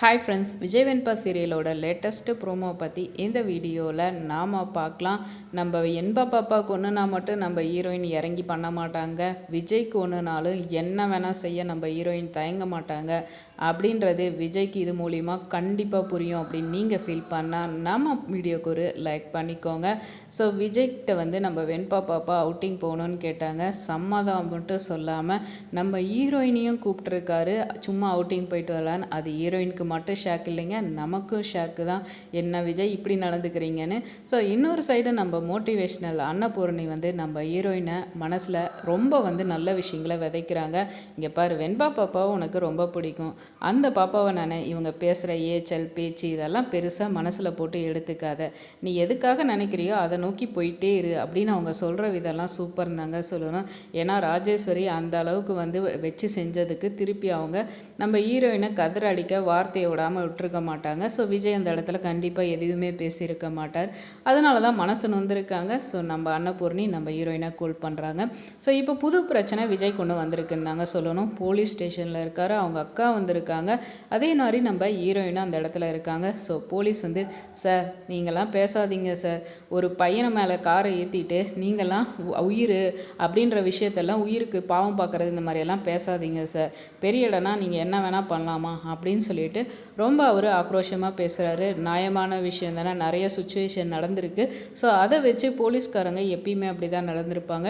Hi friends Vijay Venba சீரியலோட latest promo பற்றி இந்த வீடியோவில் நாம் பார்க்கலாம். நம்ம என்பா பாப்பா ஒன்றுனா மட்டும் நம்ம ஹீரோயின் இறங்கி பண்ண மாட்டாங்க. விஜய்க்கு ஒன்றுனாலும் என்ன வேணால் செய்ய நம்ம ஹீரோயின் தயங்க மாட்டாங்க. அப்படின்றது விஜய்க்கு இது மூலிமா கண்டிப்பாக புரியும் அப்படின்னு நீங்கள் ஃபீல் பண்ணால் நம்ம வீடியோக்கு ஒரு லைக் பண்ணிக்கோங்க. ஸோ விஜய்கிட்ட வந்து நம்ம வெண்பா பாப்பா அவுட்டிங் போகணுன்னு கேட்டாங்க. சம்மதம் மட்டும் சொல்லாமல் நம்ம ஹீரோயினையும் கூப்பிட்ருக்காரு சும்மா அவுட்டிங் போயிட்டு வரலான்னு. அது ஹீரோயினுக்கு மட்டும் ஷாக் இல்லைங்க. நமக்கும் ஷாக்கு தான். என்ன விஜய் இப்படி நடந்துக்கிறீங்கன்னு. ஸோ இன்னொரு சைடு நம்ம மோட்டிவேஷ்னல் அன்னபூரணி வந்து நம்ம ஹீரோயினை மனசில் ரொம்ப வந்து நல்ல விஷயங்களை விதைக்கிறாங்க. இங்கே பாரு வெண்பா பாப்பாவும் உனக்கு ரொம்ப பிடிக்கும். அந்த பாப்பாவை நான் இவங்க பேசுகிற ஏச்சல் பேச்சு இதெல்லாம் பெருசாக மனசில் போட்டு எடுத்துக்காத. நீ எதுக்காக நினைக்கிறியோ அதை நோக்கி போயிட்டே இரு அப்படின்னு அவங்க சொல்கிற விதெல்லாம் சூப்பர் தாங்க சொல்லணும். ஏன்னா ராஜேஸ்வரி அந்த அளவுக்கு வந்து வச்சு செஞ்சதுக்கு திருப்பி அவங்க நம்ம ஹீரோயினை கதிர அடிக்க வார்த்தையை விடாமல் விட்டுருக்க மாட்டாங்க. ஸோ விஜய் அந்த இடத்துல கண்டிப்பாக எதுவுமே பேசியிருக்க மாட்டார். அதனால தான் மனசு நொந்திருக்காங்க. ஸோ நம்ம அன்னபூர்ணி நம்ம ஹீரோயினை கூல் பண்ணுறாங்க ஸோ இப்போ புது பிரச்சனை விஜய் கொண்டு வந்திருக்குன்னு தாங்க சொல்லணும். போலீஸ் ஸ்டேஷனில் இருக்கார். அவங்க அக்கா வந்திருக்கு இருக்காங்க. அதே மாதிரி நம்ம ஹீரோயினும் அந்த இடத்துல இருக்காங்க. ஸோ போலீஸ் வந்து சார் நீங்களாம் பேசாதீங்க சார் ஒரு பையனை மேலே காரை ஏற்றிட்டு நீங்களாம் உயிர் அப்படின்ற விஷயத்தெல்லாம் உயிருக்கு பாவம் பார்க்குறது இந்த மாதிரியெல்லாம் பேசாதீங்க சார் பெரிய இடம்னா நீங்கள் என்ன வேணால் பண்ணலாமா? அப்படின்னு சொல்லிட்டு ரொம்ப அவர் ஆக்ரோஷமாக பேசுகிறாரு நியாயமான விஷயம் தானே. நிறைய சுச்சுவேஷன் நடந்திருக்கு. ஸோ அதை வச்சு போலீஸ்காரங்க எப்பயுமே அப்படி தான் நடந்திருப்பாங்க.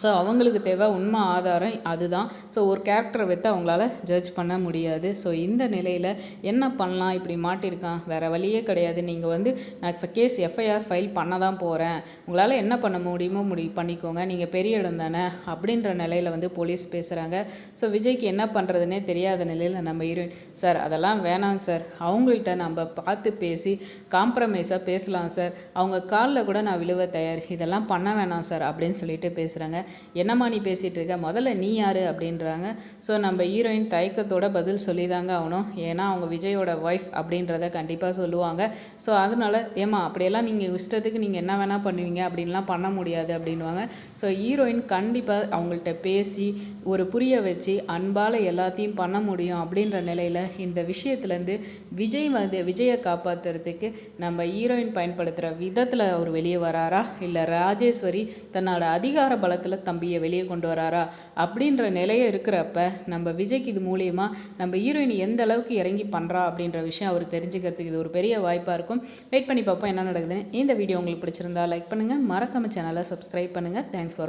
ஸோ அவங்களுக்கு தேவை உண்மை ஆதாரம் அதுதான். ஸோ ஒரு கேரக்டரை வைத்து அவங்களால ஜட்ஜ் பண்ண முடியாது. ஸோ இந்த நிலையில் என்ன பண்ணலாம்? இப்படி மாட்டியிருக்கான். வேறு வழியே கிடையாது. நீங்கள் வந்து நான் இப்போ கேஸ் எஃப்ஐஆர் ஃபைல் பண்ண தான் போகிறேன் உங்களால் என்ன பண்ண முடியுமோ முடி பண்ணிக்கோங்க. நீங்கள் பெரிய இடம் தானே? அப்படின்ற நிலையில் வந்து போலீஸ் பேசுகிறாங்க ஸோ விஜய்க்கு என்ன பண்ணுறதுனே தெரியாத நிலையில் நம்ம இரு சார் அதெல்லாம் வேணாம் சார் அவங்கள்ட்ட நம்ம பார்த்து பேசி காம்ப்ரமைஸாக பேசலாம் சார் அவங்க காலில் கூட நான் விழுவ தயார். இதெல்லாம் பண்ண வேணாம் சார் அப்படின்னு சொல்லிட்டு பேசுகிறாங்க என்னம்மா நீ பேசிகிட்டு இருக்க முதல்ல நீ யார்? அப்படின்றாங்க. ஸோ நம்ம ஹீரோயின் தயக்கத்தோட பதில் சொல்லி தாங்க ஆகணும். ஏன்னா அவங்க விஜயோட ஒய்ஃப் அப்படின்றத கண்டிப்பாக சொல்லுவாங்க. ஸோ அதனால் ஏமா அப்படியெல்லாம் நீங்கள் இஷ்டத்துக்கு நீங்கள் என்ன வேணால் பண்ணுவீங்க? அப்படின்லாம் பண்ண முடியாது அப்படின்வாங்க ஸோ ஹீரோயின் கண்டிப்பாக அவங்கள்ட்ட பேசி ஒரு புரிய வச்சு அன்பால் எல்லாத்தையும் பண்ண முடியும் அப்படின்ற நிலையில் இந்த விஷயத்துலேருந்து விஜய் வந்து விஜயை காப்பாற்றுறதுக்கு நம்ம ஹீரோயின் பயன்படுத்துகிற விதத்தில் அவர் வெளியே வராரா? இல்லை ராஜேஸ்வரி தன்னோட அதிகார பலத்தை காலத்தில் தம்பியை வெளியே கொண்டு வராரா அப்படின்ற நிலையை இருக்கிறப்ப நம்ம விஜய்க்கு இது மூலியமாக நம்ம ஹீரோயின் எந்த அளவுக்கு இறங்கி பண்ணுறா அப்படின்ற விஷயம் அவர் தெரிஞ்சுக்கிறதுக்கு இது ஒரு பெரிய வாய்ப்பாக இருக்கும். வெயிட் பண்ணி பார்ப்போம் என்ன நடக்குதுன்னு. இந்த வீடியோ உங்களுக்கு பிடிச்சிருந்தா லைக் பண்ணுங்கள் மறக்காம சேனலை சப்ஸ்கிரைப் பண்ணுங்கள் தேங்க்ஸ் ஃபார்